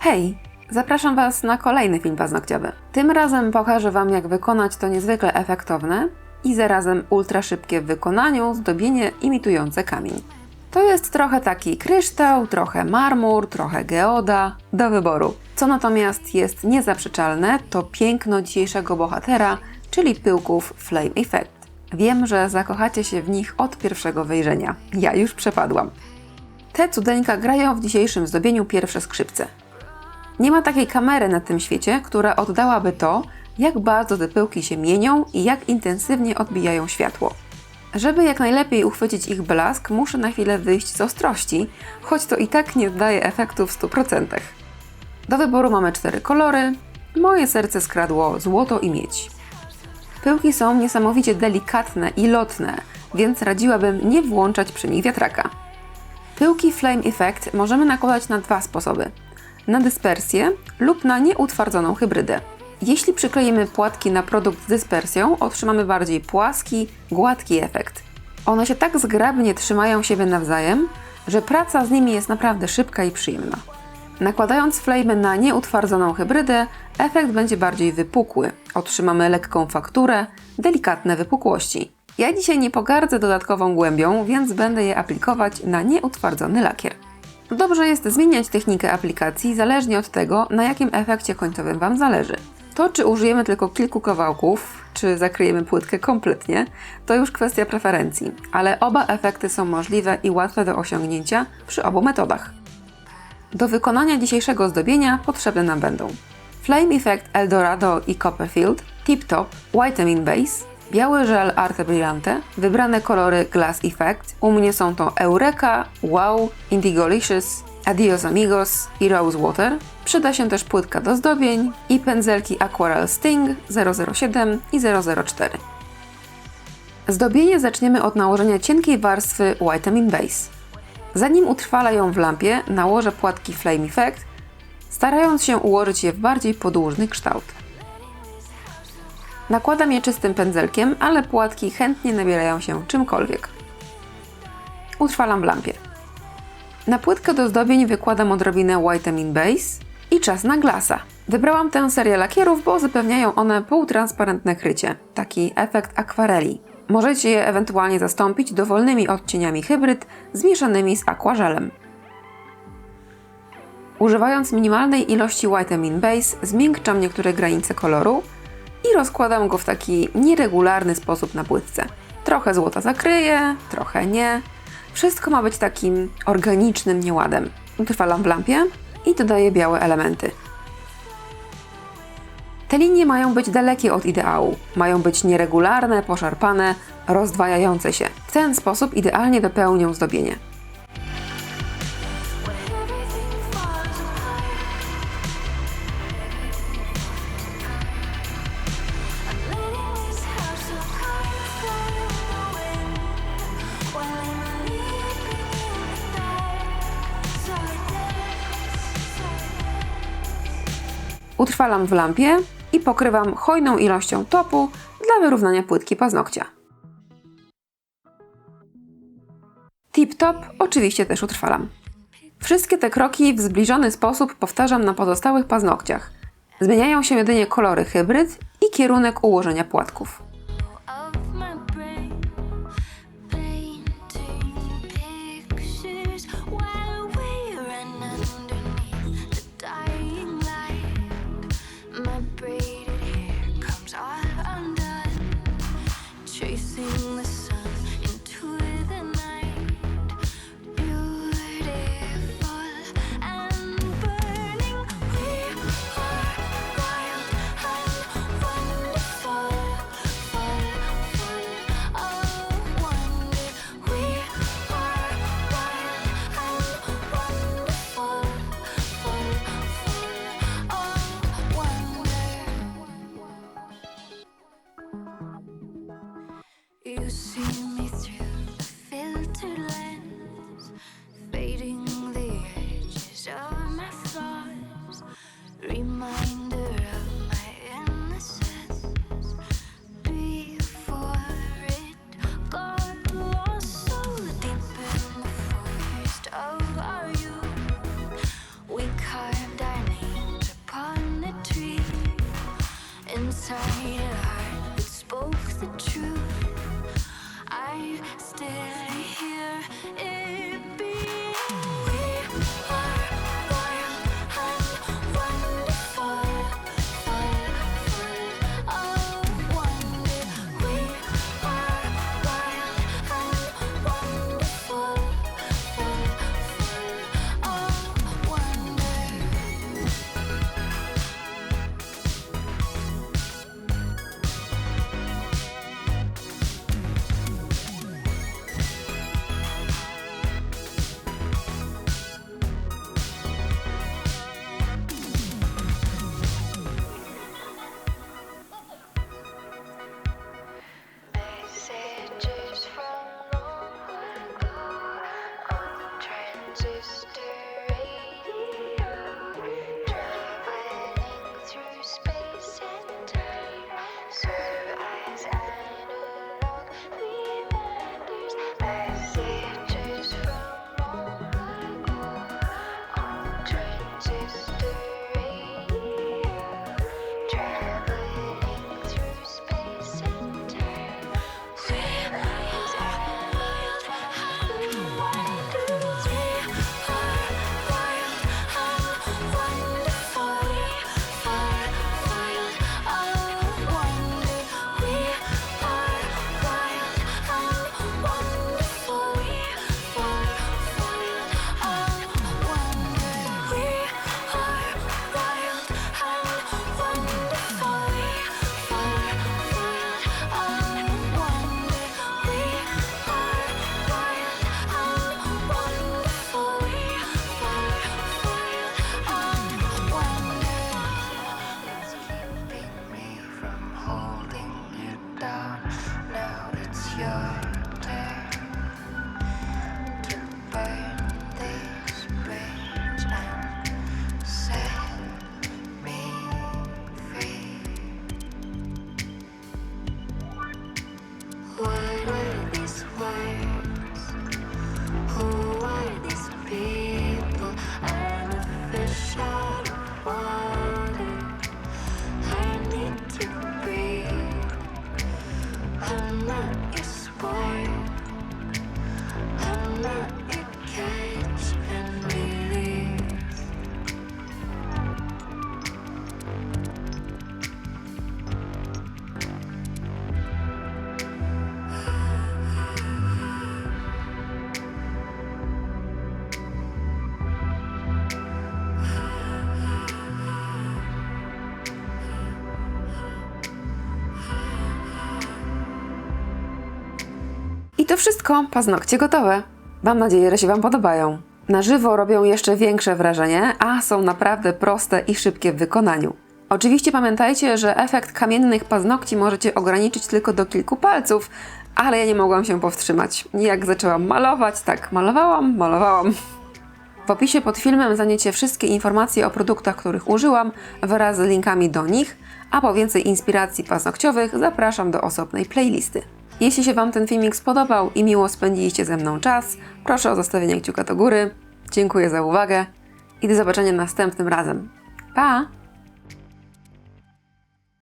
Hej! Zapraszam Was na kolejny film paznokciowy. Tym razem pokażę Wam, jak wykonać to niezwykle efektowne i zarazem ultra szybkie w wykonaniu zdobienie imitujące kamień. To jest trochę taki kryształ, trochę marmur, trochę geoda, do wyboru. Co natomiast jest niezaprzeczalne, to piękno dzisiejszego bohatera, czyli pyłków Flame Effect. Wiem, że zakochacie się w nich od pierwszego wejrzenia. Ja już przepadłam. Te cudeńka grają w dzisiejszym zdobieniu pierwsze skrzypce. Nie ma takiej kamery na tym świecie, która oddałaby to, jak bardzo te pyłki się mienią i jak intensywnie odbijają światło. Żeby jak najlepiej uchwycić ich blask, muszę na chwilę wyjść z ostrości, choć to i tak nie daje efektu w 100%. Do wyboru mamy cztery kolory. Moje serce skradło złoto i miedź. Pyłki są niesamowicie delikatne i lotne, więc radziłabym nie włączać przy nich wiatraka. Pyłki Flame Effect możemy nakładać na dwa sposoby. Na dyspersję lub na nieutwardzoną hybrydę. Jeśli przykleimy płatki na produkt z dyspersją, otrzymamy bardziej płaski, gładki efekt. One się tak zgrabnie trzymają siebie nawzajem, że praca z nimi jest naprawdę szybka i przyjemna. Nakładając flame na nieutwardzoną hybrydę, efekt będzie bardziej wypukły. Otrzymamy lekką fakturę, delikatne wypukłości. Ja dzisiaj nie pogardzę dodatkową głębią, więc będę je aplikować na nieutwardzony lakier. Dobrze jest zmieniać technikę aplikacji zależnie od tego, na jakim efekcie końcowym Wam zależy. To, czy użyjemy tylko kilku kawałków, czy zakryjemy płytkę kompletnie, to już kwestia preferencji, ale oba efekty są możliwe i łatwe do osiągnięcia przy obu metodach. Do wykonania dzisiejszego zdobienia potrzebne nam będą Flame Effect Eldorado i Copperfield, Tip Top, Vitamin Base, biały żel Arte Brillante, wybrane kolory Glass Effect. U mnie są to Eureka, Wow, Indigolicious, Adios Amigos i Rose Water. Przyda się też płytka do zdobień i pędzelki Aquarel Sting 007 i 004. Zdobienie zaczniemy od nałożenia cienkiej warstwy Vitamin Base. Zanim utrwala ją w lampie, nałożę płatki Flame Effect, starając się ułożyć je w bardziej podłużny kształt. Nakładam je czystym pędzelkiem, ale płatki chętnie nabierają się czymkolwiek. Utrwalam w lampie. Na płytkę do zdobień wykładam odrobinę Vitamin Base i czas na glasa. Wybrałam tę serię lakierów, bo zapewniają one półtransparentne krycie, taki efekt akwareli. Możecie je ewentualnie zastąpić dowolnymi odcieniami hybryd zmieszanymi z aquażelem. Używając minimalnej ilości Vitamin Base zmiękczam niektóre granice koloru i rozkładam go w taki nieregularny sposób na płytce. Trochę złota zakryję, trochę nie. Wszystko ma być takim organicznym nieładem. Utrwalam w lampie i dodaję białe elementy. Te linie mają być dalekie od ideału. Mają być nieregularne, poszarpane, rozdwajające się. W ten sposób idealnie dopełnią zdobienie. Utrwalam w lampie i pokrywam hojną ilością topu dla wyrównania płytki paznokcia. Tip-top oczywiście też utrwalam. Wszystkie te kroki w zbliżony sposób powtarzam na pozostałych paznokciach. Zmieniają się jedynie kolory hybryd i kierunek ułożenia płatków. Chasing space. To wszystko, paznokcie gotowe. Mam nadzieję, że się Wam podobają. Na żywo robią jeszcze większe wrażenie, a są naprawdę proste i szybkie w wykonaniu. Oczywiście pamiętajcie, że efekt kamiennych paznokci możecie ograniczyć tylko do kilku palców, ale ja nie mogłam się powstrzymać. Jak zaczęłam malować, tak malowałam, malowałam. W opisie pod filmem znajdziecie wszystkie informacje o produktach, których użyłam, wraz z linkami do nich, a po więcej inspiracji paznokciowych zapraszam do osobnej playlisty. Jeśli się Wam ten filmik spodobał i miło spędziliście ze mną czas, proszę o zostawienie kciuka do góry. Dziękuję za uwagę i do zobaczenia następnym razem. Pa!